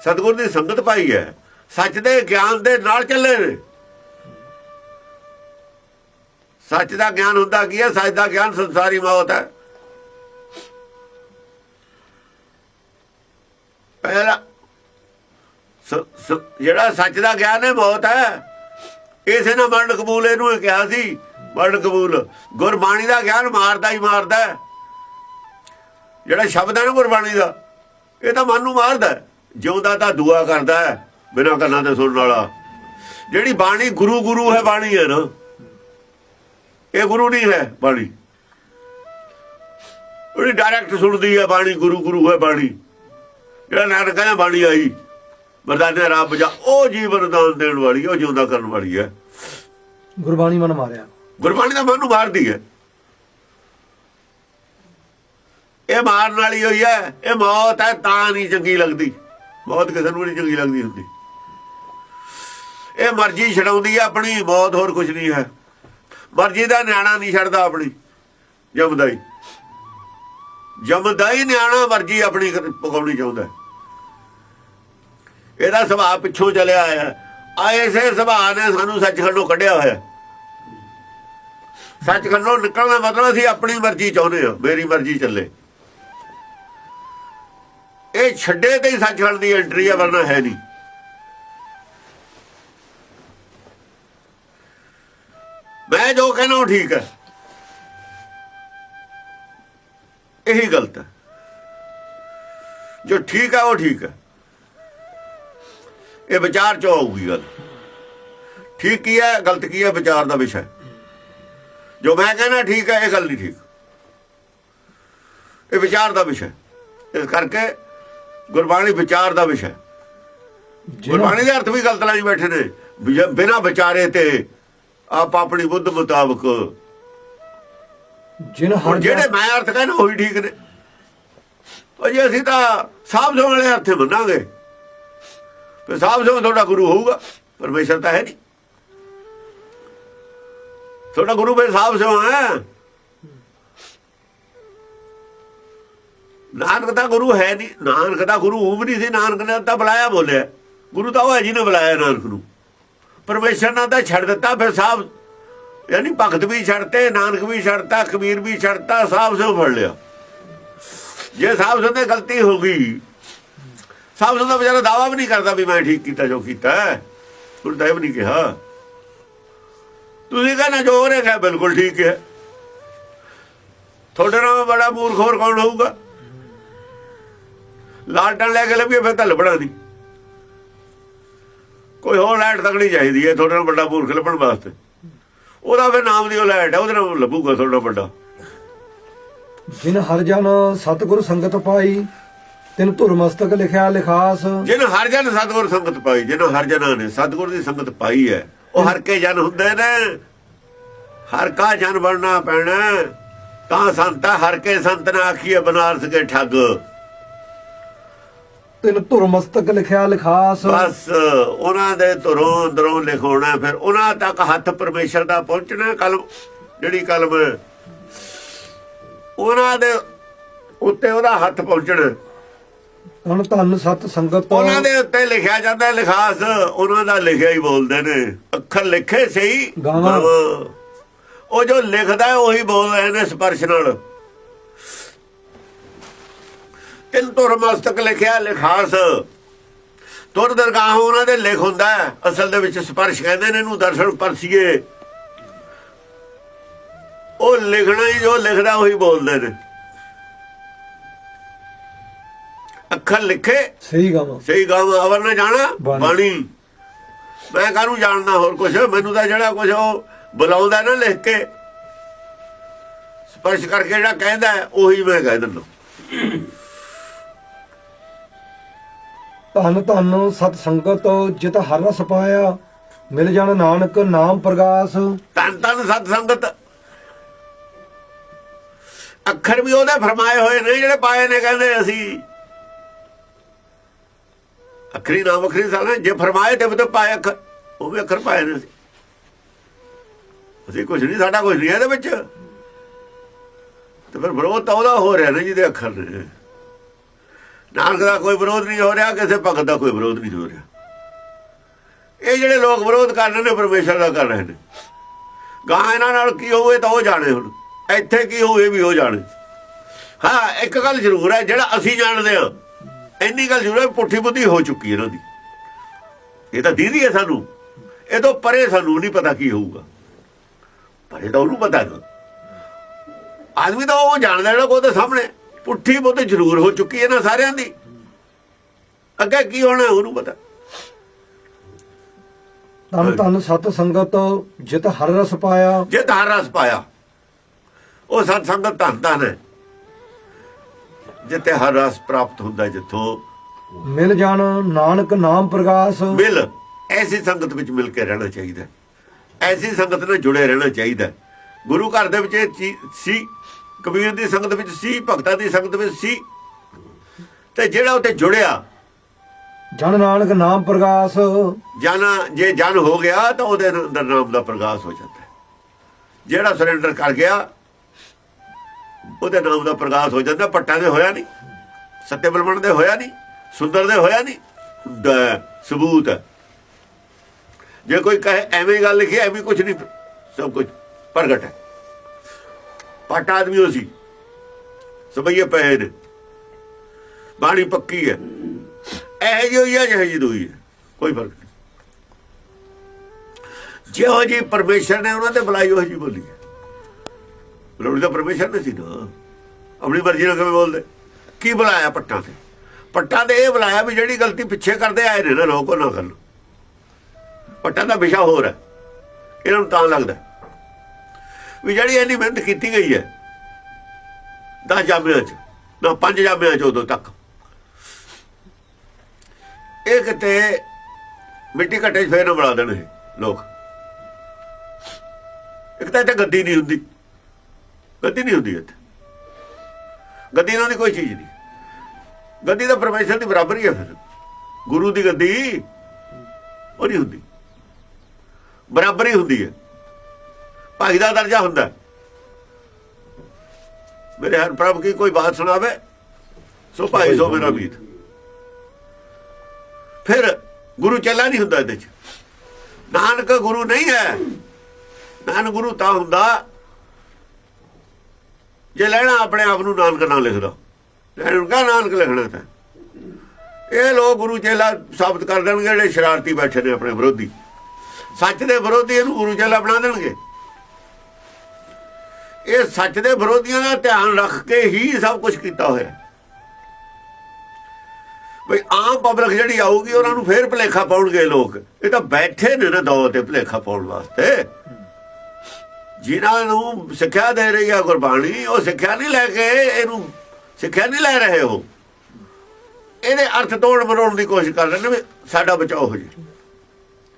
ਸਤਿਗੁਰ ਦੀ ਸੰਗਤ ਪਾਈ ਹੈ। ਸੱਚ ਦੇ ਗਿਆਨ ਦੇ ਨਾਲ ਚੱਲੇ ਨੇ। ਸੱਚ ਦਾ ਗਿਆਨ ਹੁੰਦਾ ਕੀ ਹੈ? ਸੱਚ ਦਾ ਗਿਆਨ ਸੰਸਾਰੀ ਮੌਤ ਹੈ। ਪਹਿਲਾ ਜਿਹੜਾ ਸੱਚ ਦਾ ਗਿਆਨ ਹੈ, ਮੌਤ ਹੈ। ਇਸੇ ਨਾਲ ਮਰਨ ਕਬੂਲ ਇਹਨੂੰ ਕਿਹਾ ਸੀ ਮਰਨ ਕਬੂਲ। ਗੁਰਬਾਣੀ ਦਾ ਗਿਆਨ ਮਾਰਦਾ ਹੀ ਮਾਰਦਾ ਜਿਹੜਾ ਸ਼ਬਦ ਹੈ ਨਾ ਗੁਰਬਾਣੀ ਦਾ, ਇਹ ਤਾਂ ਮਨ ਨੂੰ ਮਾਰਦਾ ਜਿਉਂਦਾ ਤਾਂ ਦੁਆ ਕਰਦਾ ਬਿਨਾਂ ਕੰਨਾਂ ਤੇ ਸੁਣਨ ਵਾਲਾ। ਜਿਹੜੀ ਬਾਣੀ ਗੁਰੂ ਗੁਰੂ ਹੈ, ਬਾਣੀ ਹੈ ਨਾ, ਇਹ ਗੁਰੂ ਨਹੀਂ ਹੈ ਬਾਣੀ। ਉਹਦੀ ਡਾਇਰੈਕਟ ਸੁਣਦੀ ਹੈ ਬਾਣੀ, ਗੁਰੂ ਗੁਰੂ ਹੈ ਬਾਣੀ। ਜਿਹੜਾ ਨਾਨਕ ਕਹਿੰਦਾ ਬਾਣੀ ਆਈ। ਮਰਦਾਨੇ ਰੱਬ ਜਾ ਉਹ ਜੀਵਨ ਦਾਨ ਦੇਣ ਵਾਲੀ ਉਹ ਜਿਉਂਦਾ ਕਰਨ ਵਾਲੀ ਹੈ। ਗੁਰਬਾਣੀ ਮਨ ਮਾਰਿਆ। ਗੁਰਬਾਣੀ ਦਾ ਮਨ ਨੂੰ ਮਾਰਦੀ ਹੈ। ਇਹ ਮਾਰਨ ਵਾਲੀ ਹੋਈ ਹੈ, ਇਹ ਮੌਤ ਹੈ, ਤਾਂ ਨਹੀਂ ਚੰਗੀ ਲੱਗਦੀ। ਮੌਤ ਕਿਸੇ ਨੂੰ ਨਹੀਂ ਚੰਗੀ ਲੱਗਦੀ ਹੁੰਦੀ। ਇਹ ਮਰਜ਼ੀ ਛਡਾਉਂਦੀ ਹੈ ਆਪਣੀ, ਮੌਤ ਹੋਰ ਕੁਝ ਨਹੀਂ ਹੈ। ਮਰਜ਼ੀ ਦਾ ਨਿਆਣਾ ਨਹੀਂ ਛੱਡਦਾ ਆਪਣੀ ਜਮਦਾਈ ਜਮਦਾਈ ਨਿਆਣਾ, ਮਰਜ਼ੀ ਆਪਣੀ ਪਕਾਉਣੀ ਚਾਹੁੰਦਾ ਇਹਦਾ ਸੁਭਾਅ ਪਿੱਛੋਂ ਚਲਿਆ ਆਇਆ ਆ ਇਸੇ ਸੁਭਾਅ ਨੇ ਸਾਨੂੰ ਸੱਚਖੰਡੋਂ ਕੱਢਿਆ ਹੋਇਆ ਹੈ। ਸੱਚਖੰਡੋਂ ਨਿਕਲਣਾ ਮਤਲਬ ਅਸੀਂ ਆਪਣੀ ਮਰਜ਼ੀ ਚਾਹੁੰਦੇ ਹਾਂ, ਮੇਰੀ ਮਰਜ਼ੀ ਚੱਲੇ। ਇਹ ਛੱਡੇ ਤੇ ਹੀ ਸੱਚਖੰਡ ਦੀ ਐਂਟਰੀ ਆ, ਵਰਨਾ ਹੈ ਨਹੀਂ। ਮੈਂ ਜੋ ਕਹਿੰਦਾ ਉਹ ਠੀਕ ਹੈ। ਇਹੀ ਗਲਤ ਹੈ। ਜੋ ਠੀਕ ਹੈ, ਉਹ ਠੀਕ ਹੈ। ਇਹ ਵਿਚਾਰ ਚੋਂ ਆਊਗੀ ਗੱਲ। ਠੀਕ ਕੀ ਹੈ, ਗਲਤ ਕੀ ਹੈ, ਵਿਚਾਰ ਦਾ ਵਿਸ਼ਾ ਜੋ ਮੈਂ ਕਹਿੰਦਾ ਠੀਕ ਹੈ ਇਹ ਗੱਲ ਨਹੀਂ ਠੀਕ। ਇਹ ਵਿਚਾਰ ਦਾ ਵਿਸ਼ਾ। ਇਸ ਕਰਕੇ ਗੁਰਬਾਣੀ ਵਿਚਾਰ ਦਾ ਵਿਸ਼ਾ ਗੁਰਬਾਣੀ ਦੇ ਅਰਥ ਵੀ ਗਲਤ ਲਾਈ ਬੈਠੇ ਨੇ। ਬਿਨਾਂ ਵਿਚਾਰੇ ਤੇ ਆਪ ਆਪਣੀ ਬੁੱਧ ਮੁਤਾਬਕ ਜਿਨ ਹਰ ਹੁਣ ਜਿਹੜੇ ਮੈਂ ਅਰਥ ਕਹਿੰਦਾ ਉਹੀ ਠੀਕ ਨੇ। ਉਹ ਜੀ ਅਸੀਂ ਤਾਂ ਸਾਫ਼ ਵਾਲੇ ਅਰਥੇ ਮੰਨਾਂਗੇ। ਫਿਰ ਸਾਫ਼ ਸੋਣ ਤੁਹਾਡਾ ਗੁਰੂ ਹੋਊਗਾ। ਪਰਮੇਸ਼ਰ ਤਾਂ ਹੈ ਨਹੀਂ। ਤੁਹਾਡਾ ਗੁਰੂ ਫਿਰ ਸਾਫ਼ ਸੋਣ ਹੈ। ਨਾਨਕ ਦਾ ਗੁਰੂ ਹੈ ਨਹੀਂ, ਨਾਨਕ ਦਾ ਗੁਰੂ ਉਹ ਨਹੀਂ ਸੀ, ਨਾਨਕ ਨੇ ਤਾਂ ਬੁਲਾਇਆ ਬੋਲਿਆ। ਗੁਰੂ ਤਾਂ ਉਹ ਹੈ ਜਿਹਨੇ ਬੁਲਾਇਆ ਨਾਨਕ ਨੂੰ। ਪਰਮੇਸ਼ਰ ਨੇ ਤਾਂ ਛੱਡ ਦਿੱਤਾ ਫਿਰ ਸਾਹਿਬ, ਯਾਨੀ ਭਗਤ ਵੀ ਛੱਡਤੇ, ਨਾਨਕ ਵੀ ਛੱਡਤਾ, ਕਬੀਰ ਵੀ ਛੱਡਤਾ ਸਾਫ਼ ਸੇ ਫੜ ਲਿਆ। ਜੇ ਸਾਹਿਬ ਸੇ ਗਲਤੀ ਹੋ ਗਈ ਸਾਫ਼ ਸੇ ਵਿਚਾਰਾ ਦਾਵਾ ਵੀ ਨਹੀਂ ਕਰਦਾ ਵੀ ਮੈਂ ਠੀਕ ਕੀਤਾ ਜੋ ਕੀਤਾ ਹੈ। ਉਲਟਾ ਇਹ ਨਹੀਂ ਕਿਹਾ ਤੁਸੀਂ ਕਹਿੰਦੇ ਜੋ ਉਹਨੇ ਕਿਹਾ ਬਿਲਕੁਲ ਠੀਕ ਹੈ। ਤੁਹਾਡੇ ਨਾਲ ਬੜਾ ਮੂਰਖ ਹੋਰ ਕੌਣ ਹੋਊਗਾ? ਲਾਲਟਨ ਲੈ ਕੇ ਲੱਭੀਏ ਫਿਰ ਤਾਂ ਲੱਭਣਾ ਨਹੀਂ। ਕੋਈ ਹੋਰ ਲਾਈਟ ਤਕੜੀ ਚਾਹੀਦੀ ਹੈ ਤੁਹਾਡੇ ਨਾਲ ਵੱਡਾ ਮੂਰਖ ਲੱਭਣ ਵਾਸਤੇ। ਉਹਦਾ ਫਿਰ ਨਾਮ ਦੀ ਉਹ ਲਾਈਟ ਹੈ ਉਹਦੇ ਨਾਲ ਲੱਭੂਗਾ ਤੁਹਾਡਾ ਵੱਡਾ। ਜਿਨ ਹਰ ਜਨ ਸਤਿਗੁਰ ਸੰਗਤ ਪਾਈ ਤਿਨ ਧੁਰ ਮਸਤਕ ਲਿਖਿਆ ਲਿਖਾਸ। ਜਿਹਨ ਹਰ ਜਨ ਸਤਿਗੁਰ ਸੰਗਤ ਪਾਈ ਜਿਹਨ ਹਰ ਜਨਾਂ ਨੇ ਸਤਿਗੁਰ ਦੀ ਸੰਗਤ ਪਾਈ ਹੈ ਉਹ ਹਰ ਕੇ ਜਨ ਹੁੰਦੇ ਨੇ। ਹਰ ਕਾ ਜਨ ਬਣਨਾ ਪੈਣਾ। ਤਾਂ ਸੰਤਾ ਹਰ ਕੇ ਸੰਤ ਨਾ ਆਖੀਏ ਬਨਾਰਸ ਕੇ ਠੱਗ। ਤਿਨ ਧੁਰ ਮਸਤਕ ਲਿਖਿਆ ਲਿਖਾਸ। ਬਸ ਉਹਨਾਂ ਦੇ ਧਰੋਂ ਅੰਦਰੋਂ ਲਿਖਾਉਣਾ ਫਿਰ ਉਹਨਾਂ ਤੱਕ ਹੱਥ ਪਰਮੇਸ਼ਰ ਦਾ ਪਹੁੰਚਣਾ ਕਲਮ ਜਿਹੜੀ ਕਲਮ ਉਹਨਾਂ ਦੇ ਉੱਤੇ ਉਹਦਾ ਹੱਥ ਪਹੁੰਚਣਾ ਤਨ ਧਨ ਸਤ ਸੰਗਤ ਉਹਨਾਂ ਦੇ ਉੱਤੇ ਲਿਖਿਆ ਜਾਂਦਾ ਲਿਖਾਸ। ਉਹਨਾਂ ਦਾ ਲਿਖਿਆ ਹੀ ਬੋਲਦੇ ਨੇ। ਅੱਖਰ ਲਿਖੇ ਸਹੀ ਗਾਵਾਂ। ਉਹ ਜੋ ਲਿਖਦਾ ਉਹੀ ਬੋਲ ਰਹੇ ਨੇ ਸਪਰਸ਼ ਨਾਲ। ਤਿੰਨ ਤੁਰ ਮਸਤਕ ਲਿਖਿਆ ਲਿਖਾਸ। ਤੁਰ ਦਰਗਾਹ ਉਹਨਾਂ ਦੇ ਲਿਖ ਹੁੰਦਾ। ਅਸਲ ਦੇ ਵਿੱਚ ਸਪਰਸ਼ ਕਹਿੰਦੇ ਨੇ ਇਹਨੂੰ ਦਰਸ਼ਨ ਪਰਸੀਏ। ਉਹ ਲਿਖਣਾ ਹੀ ਜੋ ਲਿਖਦਾ ਉਹੀ ਬੋਲਦੇ ਨੇ। ਅੱਖਰ ਲਿਖੇ। ਸਹੀ ਗਾਵਾਂ ਸਹੀ ਗੱਲ ਅਵਰ ਨਾ ਜਾਣਾ ਬਾਣੀ। ਮੈਂ ਕਾਹਨੂੰ ਜਾਣਦਾ ਹੋਰ ਕੁਝ ਮੈਨੂੰ ਤਾਂ ਜਿਹੜਾ ਕੁਝ ਉਹ ਬੁਲਾਉਂਦਾ ਨਾ ਲਿਖ ਕੇ ਸਪਰਸ਼ ਕਰਕੇ ਜਿਹੜਾ ਕਹਿੰਦਾ ਉਹੀ ਮੈਂ ਕਹਿ ਦਿੰਦਾ। ਧਨ ਧਨ ਸਤ ਸੰਗਤ ਜਿਤ ਹਰ ਰਸ ਪਾਇਆ ਮਿਲ ਜਾਣ ਨਾਨਕ ਨਾਮ ਪ੍ਰਗਾਸ। ਤਨ ਤਨ ਸਤ ਸੰਗਤ। ਅੱਖਰ ਵੀ ਉਹਦੇ ਫਰਮਾਏ ਹੋਏ ਨੇ ਜਿਹੜੇ ਪਾਏ ਨੇ ਕਹਿੰਦੇ ਅਸੀਂ ਅੱਖਰੀ ਨਾਮ ਅੱਖਰੀ ਸਾਲੇ ਜੇ ਫਰਮਾਏ ਤੇ ਵੀ ਤਾਂ ਪਾਏ ਅੱਖਰ ਉਹ ਵੀ ਅੱਖਰ ਪਾਏ ਨੇ ਅਸੀਂ। ਅਸੀਂ ਕੁਝ ਨਹੀਂ, ਸਾਡਾ ਕੁਝ ਨਹੀਂ ਇਹਦੇ ਵਿੱਚ। ਤੇ ਫਿਰ ਵਿਰੋਧ ਤਾਂ ਉਹਦਾ ਹੋ ਰਿਹਾ ਨਾ ਜਿਹਦੇ ਅੱਖਰ ਨੇ। ਨਾਨਕ ਦਾ ਕੋਈ ਵਿਰੋਧ ਨਹੀਂ ਹੋ ਰਿਹਾ, ਕਿਸੇ ਭਗਤ ਦਾ ਕੋਈ ਵਿਰੋਧ ਨਹੀਂ ਹੋ ਰਿਹਾ। ਇਹ ਜਿਹੜੇ ਲੋਕ ਵਿਰੋਧ ਕਰ ਰਹੇ ਨੇ ਪਰਮੇਸ਼ਰ ਦਾ ਕਰ ਰਹੇ ਨੇ। ਗਾਂ ਇਹਨਾਂ ਨਾਲ ਕੀ ਹੋਵੇ ਤਾਂ ਉਹ ਜਾਣੇ ਹੁਣ। ਇੱਥੇ ਕੀ ਹੋਵੇ ਵੀ ਉਹ ਜਾਣੇ। ਹਾਂ, ਇੱਕ ਗੱਲ ਜ਼ਰੂਰ ਹੈ, ਜਿਹੜਾ ਅਸੀਂ ਜਾਣਦੇ ਹਾਂ ਇੰਨੀ ਗੱਲ ਹੈ ਪੁੱਠੀ ਬੁੱਧੀ ਹੋ ਚੁੱਕੀ ਇਹਨਾਂ ਦੀ। ਇਹ ਤਾਂ ਦੀਦੀ ਹੈ ਸਾਨੂੰ। ਇਹ ਤੋਂ ਪਰੇ ਸਾਨੂੰ ਨਹੀਂ ਪਤਾ ਕੀ ਹੋਊਗਾ। ਪਰ ਇਹ ਤਾਂ ਉਹਨੂੰ ਪਤਾ ਹੈ ਆਦਮੀ ਤਾਂ ਉਹ ਜਾਣਦਾ ਜਿਹੜਾ ਉਹਦੇ ਸਾਹਮਣੇ। ਪੁੱਠੀ ਬੁੱਧ ਜ਼ਰੂਰ ਹੋ ਚੁੱਕੀ ਹੈ ਨਾ ਸਾਰਿਆਂ ਦੀ। ਅੱਗੇ ਕੀ ਹੋਣਾ ਉਹਨੂੰ ਪਤਾ। ਤਨ ਧਨ ਸਤ ਸੰਗਤ ਜਿਤ ਹਰ ਰਸ ਪਾਇਆ। ਜੇ ਧਾਰ ਰਸ ਪਾਇਆ। ਉਹ ਸਤ ਸੰਗਤ ਧੰਨ ਧੰਨ ਹੈ। ਜਿੱਥੇ ਹਰ ਰਸ ਪ੍ਰਾਪਤ ਹੁੰਦਾ ਜਿੱਥੋਂ ਮਿਲ ਜਾਣ ਨਾਨਕ ਨਾਮ ਪ੍ਰਗਾਸ ਮਿਲ ਐਸੀ ਸੰਗਤ ਵਿੱਚ ਮਿਲ ਕੇ ਰਹਿਣਾ ਚਾਹੀਦਾ। ਐਸੀ ਸੰਗਤ ਨਾਲ ਜੁੜੇ ਰਹਿਣਾ ਚਾਹੀਦਾ। ਗੁਰੂ ਘਰ ਦੇ ਵਿੱਚ ਇਹ ਸੀ ਕਬੀਰ ਦੀ ਸੰਗਤ ਵਿੱਚ ਸੀ ਭਗਤਾਂ ਦੀ ਸੰਗਤ ਵਿੱਚ ਸੀ ਤੇ ਜਿਹੜਾ ਉੱਤੇ ਜੁੜਿਆ ਜਨ ਨਾਨਕ ਨਾਮ ਪ੍ਰਗਾਸ ਜਨ ਜੇ ਜਨ ਹੋ ਗਿਆ ਤਾਂ ਉਹਦੇ ਅੰਦਰ ਨਾਮ ਦਾ ਪ੍ਰਕਾਸ਼ ਹੋ ਜਾਂਦਾ ਜਿਹੜਾ ਸਰੈਂਡਰ ਕਰ ਗਿਆ ਉਹਦੇ ਨਾਮ ਦਾ ਪ੍ਰਕਾਸ਼ ਹੋ ਜਾਂਦਾ ਪੱਟਾਂ ਦੇ ਹੋਇਆ ਨਹੀਂ, ਸੱਤੇ ਬਲਵਣ ਦੇ ਹੋਇਆ ਨਹੀਂ, ਸੁੰਦਰ ਦੇ ਹੋਇਆ ਨਹੀਂ ਸਬੂਤ। ਹੈ ਜੇ ਕੋਈ ਕਹੇ, ਐਵੇਂ ਗੱਲ ਲਿਖੀ, ਐਵੇਂ ਕੁਝ ਨਹੀਂ, ਸਭ ਕੁਝ ਪ੍ਰਗਟ ਹੈ। ਪੱਟ ਆਦਮੀ ਉਹ ਸੀ ਸਭਈਏ ਪਏ ਨੇ ਬਾਣੀ ਪੱਕੀ ਹੈ। ਇਹ ਜਿਹੀ ਹੋਈ ਹੈ, ਜਿਹੇ ਜਿਹੀ ਦੋਈ ਹੈ। ਕੋਈ ਫ਼ਰਕ ਨਹੀਂ। ਜਿਹੋ ਜੀ ਪਰਮੇਸ਼ਰ ਨੇ ਉਹਨਾਂ ਤੇ ਬੁਲਾਈ, ਉਹ ਜੀ ਬੋਲੀ ਹੈ ਦਾ ਪਰਮਿਸ਼ਨ ਨਹੀਂ ਸੀ ਨਾ। ਆਪਣੀ ਮਰਜ਼ੀ ਨਾਲ ਕਿਵੇਂ ਬੋਲਦੇ? ਕੀ ਬੁਲਾਇਆ ਪੱਟਾਂ ਤੇ? ਪੱਟਾਂ ਤੇ ਇਹ ਬੁਲਾਇਆ ਵੀ ਜਿਹੜੀ ਗਲਤੀ ਪਿੱਛੇ ਕਰਦੇ ਆਏ ਨੇ ਨਾ ਲੋਕ ਉਹ ਨਾ ਕਰਨ ਪੱਟਾਂ ਦਾ ਵਿਸ਼ਾ ਹੋਰ ਹੈ। ਇਹਨਾਂ ਨੂੰ ਤਾਂ ਲੱਗਦਾ ਵੀ ਜਿਹੜੀ ਇੰਨੀ ਮਿਹਨਤ ਕੀਤੀ ਗਈ ਹੈ, ਦਸ ਜਾਮਿਆਂ ਚ, ਨਾ ਪੰਜ ਜਾਮਿਆਂ ਚ ਉਦੋਂ ਤੱਕ। ਇਹ ਕਿਤੇ ਮਿੱਟੀ ਘੱਟੇ 'ਚ ਫੇਰ ਨਾ ਬਣਾ ਦੇਣ ਲੋਕ। ਇੱਕ ਤਾਂ ਇੱਥੇ ਗੱਦੀ ਨਹੀਂ ਹੁੰਦੀ। ਗੱਦੀ ਨਹੀਂ ਹੁੰਦੀ ਇੱਥੇ। ਗੱਦੀ ਨਾਲ ਦੀ ਕੋਈ ਚੀਜ਼ ਨਹੀਂ। ਗੱਦੀ ਤਾਂ ਪਰਮੇਸ਼ਰ ਦੀ ਬਰਾਬਰੀ ਹੈ ਫਿਰ। ਗੁਰੂ ਦੀ ਗੱਦੀ ਉਹ ਨਹੀਂ ਹੁੰਦੀ। ਬਰਾਬਰੀ ਹੁੰਦੀ ਹੈ। ਭਾਈ ਦਾ ਦਰਜਾ ਹੁੰਦਾ। ਮੇਰੇ ਹਰ ਪ੍ਰਭ ਕੀ ਕੋਈ ਬਾਤ ਸੁਣਾਵੇ ਸੋ ਭਾਈ ਸੋ ਮੇਰਾ ਮੀਤ। ਫਿਰ ਗੁਰੂ ਚੱਲਾ ਨਹੀਂ ਹੁੰਦਾ ਇਹਦੇ ਚ। ਨਾਨਕ ਗੁਰੂ ਨਹੀਂ ਹੈ। ਨਾਨਕ ਗੁਰੂ ਤਾਂ ਹੁੰਦਾ ਜੇ ਲੈਣਾ ਆਪਣੇ ਆਪ ਨੂੰ ਨਾਨਕ ਨਾਲ ਲਿਖਦਾ ਲੈਣ ਕਾ ਨਾਨਕ ਲਿਖਣਾ ਤਾਂ? ਇਹ ਲੋਕ ਗੁਰੂ ਚੇਲਾ ਸਾਬਤ ਕਰ ਦੇਣਗੇ ਜਿਹੜੇ ਸ਼ਰਾਰਤੀ ਬੈਠੇ ਨੇ ਆਪਣੇ ਵਿਰੋਧੀ। ਸੱਚ ਦੇ ਵਿਰੋਧੀ ਇਹਨੂੰ ਗੁਰੂ ਚੇਲਾ ਬਣਾ ਦੇਣਗੇ। ਇਹ ਸੱਚ ਦੇ ਵਿਰੋਧੀਆਂ ਦਾ ਧਿਆਨ ਰੱਖ ਕੇ ਹੀ ਸਭ ਕੁਝ ਕੀਤਾ ਹੋਇਆ ਬਈ ਆਮ ਪਬਲਿਕ ਜਿਹੜੀ ਆਊਗੀ, ਉਹਨਾਂ ਨੂੰ ਫੇਰ ਭਲੇਖਾ ਪਾਉਣਗੇ ਲੋਕ। ਇਹ ਤਾਂ ਬੈਠੇ ਨੇ ਨਾ ਦੋ ਤੇ ਭਲੇਖਾ ਪਾਉਣ ਵਾਸਤੇ। ਜਿਨ੍ਹਾਂ ਨੂੰ ਸਿੱਖਿਆ ਦੇ ਰਹੀ ਹੈ ਗੁਰਬਾਣੀ ਉਹ ਸਿੱਖਿਆ ਨਹੀਂ ਲੈ ਕੇ ਇਹਨੂੰ ਸਿੱਖਿਆ ਨਹੀਂ ਲੈ ਰਹੇ ਹੋ ਇਹਦੇ ਅਰਥ ਤੋੜ ਬਣਾਉਣ ਦੀ ਕੋਸ਼ਿਸ਼ ਕਰ ਰਹੇ ਨੇ ਵੀ ਸਾਡਾ ਬਚਾਓ ਹੋ ਜੇ।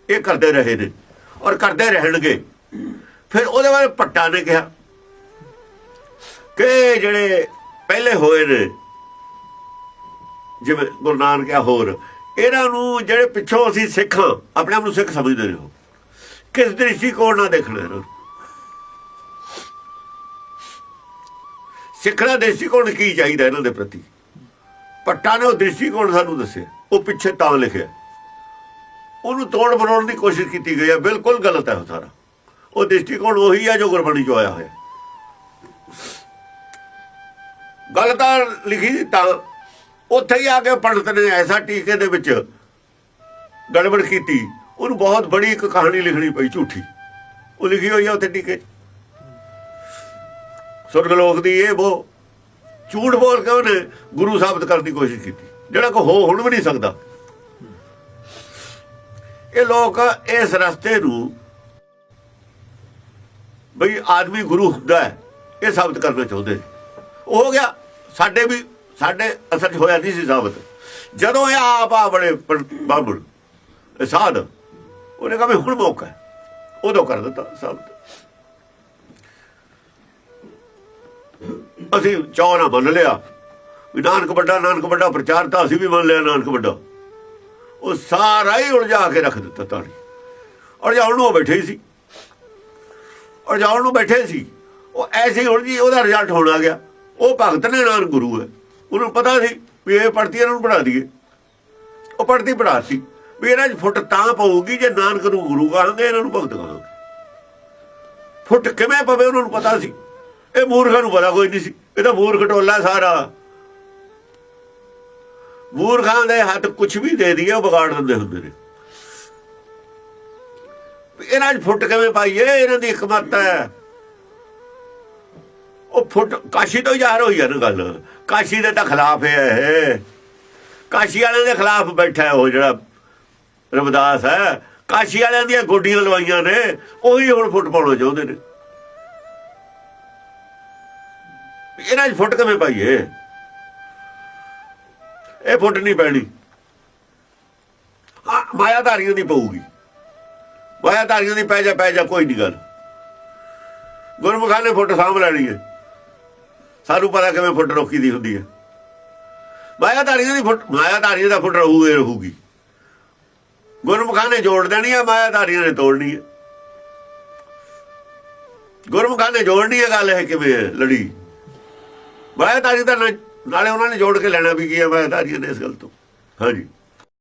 ਇਹ ਕਰਦੇ ਰਹੇ ਨੇ ਔਰ ਕਰਦੇ ਰਹਿਣਗੇ। ਫਿਰ ਉਹਦੇ ਬਾਰੇ ਪੱਟਾ ਨੇ ਕਿਹਾ ਕਿ ਜਿਹੜੇ ਪਹਿਲੇ ਹੋਏ ਨੇ ਜਿਵੇਂ ਗੁਰੂ ਨਾਨਕ ਆ ਹੋਰ ਇਹਨਾਂ ਨੂੰ ਜਿਹੜੇ ਪਿੱਛੋਂ ਅਸੀਂ ਸਿੱਖ ਹਾਂ, ਆਪਣੇ ਆਪ ਨੂੰ ਸਿੱਖ ਸਮਝਦੇ ਨੇ ਉਹ। ਕਿਸ ਦ੍ਰਿਸ਼ਟੀਕੋਣ ਨਾਲ ਦੇਖਣਾ ਇਹਨਾਂ ਸਿੱਖਣਾ ਦ੍ਰਿਸ਼ਟੀਕੋਣ ਕੀ ਚਾਹੀਦਾ ਇਹਨਾਂ ਦੇ ਪ੍ਰਤੀ? ਪੱਟਾ ਨੇ ਉਹ ਦ੍ਰਿਸ਼ਟੀਕੋਣ ਸਾਨੂੰ ਦੱਸਿਆ, ਉਹ ਪਿੱਛੇ ਤਾਂ ਲਿਖਿਆ। ਉਹਨੂੰ ਤੋੜ ਬਣਾਉਣ ਦੀ ਕੋਸ਼ਿਸ਼ ਕੀਤੀ ਗਈ ਹੈ ਬਿਲਕੁਲ ਗਲਤ ਹੈ ਉਹ ਸਾਰਾ। ਉਹ ਦ੍ਰਿਸ਼ਟੀਕੋਣ ਉਹੀ ਹੈ ਜੋ ਗੁਰਬਾਣੀ ਚੋਂ ਆਇਆ ਹੋਇਆ। ਗੱਲ ਤਾਂ ਲਿਖੀ ਤਾਂ, ਉੱਥੇ ਹੀ ਆ ਕੇ ਪੰਡਤ ਨੇ ਐਸਾ ਟੀਕੇ ਦੇ ਵਿੱਚ ਗੜਬੜ ਕੀਤੀ। ਉਹਨੂੰ ਬਹੁਤ ਬੜੀ ਇੱਕ ਕਹਾਣੀ ਲਿਖਣੀ ਪਈ ਝੂਠੀ। ਉਹ ਲਿਖੀ ਹੋਈ ਹੈ ਉੱਥੇ ਟੀਕੇ। 'ਚ। ਸੁਰਗ ਲੋਕ ਦੀ ਇਹ ਉਹ ਝੂਠ ਬੋਲ ਕੇ ਉਹਨੇ ਗੁਰੂ ਸਾਬਤ ਕਰਨ ਦੀ ਕੋਸ਼ਿਸ਼ ਕੀਤੀ। ਜਿਹੜਾ ਕੋ ਹੋ ਹੁਣ ਵੀ ਨਹੀਂ ਸਕਦਾ। ਇਹ ਲੋਕ ਇਸ ਰਸਤੇ ਨੂੰ ਬਈ ਆਦਮੀ ਗੁਰੂ ਹੁੰਦਾ ਹੈ, ਇਹ ਸਾਬਤ ਕਰਨਾ ਚਾਹੁੰਦੇ ਨੇ। ਉਹ ਹੋ ਗਿਆ, ਸਾਡੇ ਵੀ, ਸਾਡੇ ਅਸਲ 'ਚ ਹੋਇਆ ਨਹੀਂ ਸੀ ਸਾਬਤ। ਜਦੋਂ ਇਹ ਆਪ ਆ ਬੜੇ ਬਾਬੜ ਸਾਧ, ਉਹਨੇ ਕਹਾ ਵੀ ਹੁਣ ਮੌਕਾ ਉਦੋਂ ਕਰ ਦਿੱਤਾ ਸਾਬਤ। ਅਸੀਂ ਚਾਹ ਨਾ ਮੰਨ ਲਿਆ ਵੀ ਨਾਨਕ ਵੱਡਾ ਨਾਨਕ ਵੱਡਾ ਪ੍ਰਚਾਰ ਤਾਂ ਅਸੀਂ ਵੀ ਮੰਨ ਲਿਆ ਨਾਨਕ ਵੱਡਾ। ਉਹ ਸਾਰਾ ਹੀ ਉਲਝਾ ਕੇ ਰੱਖ ਦਿੱਤਾ ਤਾਣੀ ਔਰ ਜਾਉਣ ਨੂੰ ਉਹ ਬੈਠੇ ਹੀ ਸੀ। ਔਰ ਜਾਉਣ ਨੂੰ ਬੈਠੇ ਸੀ। ਉਹ ਐਸੇ ਹੀ ਹੁਣ ਜੀ ਉਹਦਾ ਰਿਜ਼ਲਟ ਹੋਣ ਆ ਗਿਆ। ਉਹ ਭਗਤ ਨੇ ਨਾਨਕ ਗੁਰੂ ਹੈ। ਉਹਨੂੰ ਪਤਾ ਸੀ ਵੀ ਇਹ ਪੜਤੀ ਇਹਨਾਂ ਨੂੰ ਪੜਾ ਦਈਏ। ਉਹ ਪੜਤੀ ਪੜਾਤੀ ਵੀ ਇਹਨਾਂ 'ਚ ਫੁੱਟ ਤਾਂ ਪਊਗੀ ਜੇ ਨਾਨਕ ਨੂੰ ਗੁਰੂ ਕਹਾਂਗੇ ਇਹਨਾਂ ਨੂੰ ਭਗਤ ਕਹਾਂਗੇ ਫੁੱਟ ਕਿਵੇਂ ਪਵੇ ਉਹਨਾਂ ਨੂੰ ਪਤਾ ਸੀ। ਇਹ ਮੂਰਖਾਂ ਨੂੰ ਪਤਾ ਕੋਈ ਨਹੀਂ ਸੀ। ਇਹ ਤਾਂ ਮੂਰਖ ਟੋਲਾ ਸਾਰਾ। ਮੂਰਖਾਂ ਦੇ ਹੱਥ ਕੁਝ ਵੀ ਦੇ ਦਈਏ, ਉਹ ਵਿਗਾੜ ਦਿੰਦੇ ਹੁੰਦੇ ਨੇ। ਇਹਨਾਂ 'ਚ ਫੁੱਟ ਕਿਵੇਂ ਪਾਈਏ? ਇਹਨਾਂ ਦੀ ਹਕਮਤ ਹੈ। ਉਹ ਫੁੱਟ, ਕਾਸ਼ੀ ਤੋਂ ਜ਼ਾਹਰ ਹੋਈ ਹੈ ਨਾ ਗੱਲ। ਕਾਸ਼ੀ ਦੇ ਤਾਂ ਖਿਲਾਫ ਹੈ ਇਹ। ਕਾਸ਼ੀ ਵਾਲਿਆਂ ਦੇ ਖਿਲਾਫ ਬੈਠਾ ਉਹ ਜਿਹੜਾ ਰਵਿਦਾਸ ਹੈ। ਕਾਸ਼ੀ ਵਾਲਿਆਂ ਦੀਆਂ ਗੋਡੀਆਂ ਲਵਾਈਆਂ ਨੇ, ਉਹੀ ਹੁਣ ਫੁੱਟ ਪਾਉਣਾ ਚਾਹੁੰਦੇ ਨੇ। ਇਹਨਾਂ 'ਚ ਫੁੱਟ ਕਿਵੇਂ ਪਾਈਏ? ਇਹ ਫੁੱਟ ਨਹੀਂ ਪੈਣੀ। ਹਾਂ ਮਾਇਆਧਾਰੀਆਂ ਦੀ ਪਊਗੀ। ਮਾਇਆਧਾਰੀਆਂ ਦੀ ਪੈ ਜਾ ਪੈ ਜਾ, ਕੋਈ ਨਹੀਂ ਗੱਲ। ਗੁਰਮੁਖਾਂ ਨੇ ਫੁੱਟ ਸਾਂਭ ਲੈਣੀ ਹੈ। ਸਾਨੂੰ ਪਤਾ ਕਿਵੇਂ ਫੁੱਟ ਰੋਕੀ ਦੀ ਹੁੰਦੀ ਹੈ। ਮਾਇਆਧਾਰੀਆਂ ਦੀ ਫੁੱਟ, ਮਾਇਆਧਾਰੀਆਂ ਦਾ ਫੁੱਟ ਰਹੂਗੇ ਰਹੂਗੀ। ਗੁਰਮੁਖਾਂ ਨੇ ਜੋੜ ਦੇਣੀ ਹੈ, ਮਾਇਆਧਾਰੀਆਂ ਨੇ ਤੋੜਨੀ ਹੈ। ਗੁਰਮੁਖਾਂ ਨੇ ਜੋੜਨੀ ਹੈ ਗੱਲ ਹੈ ਕਿਵੇਂ ਲੜੀ? ਮਾਇਆਧਾਰੀ ਦਾ ਨਾ- ਨਾਲੇ ਉਹਨਾਂ ਨੇ ਜੋੜ ਕੇ ਲੈਣਾ ਵੀ ਕੀ ਹੈ ਮਾਇਆਧਾਰੀਆਂ ਨੇ ਇਸ ਗੱਲ ਤੋਂ। ਹਾਂਜੀ।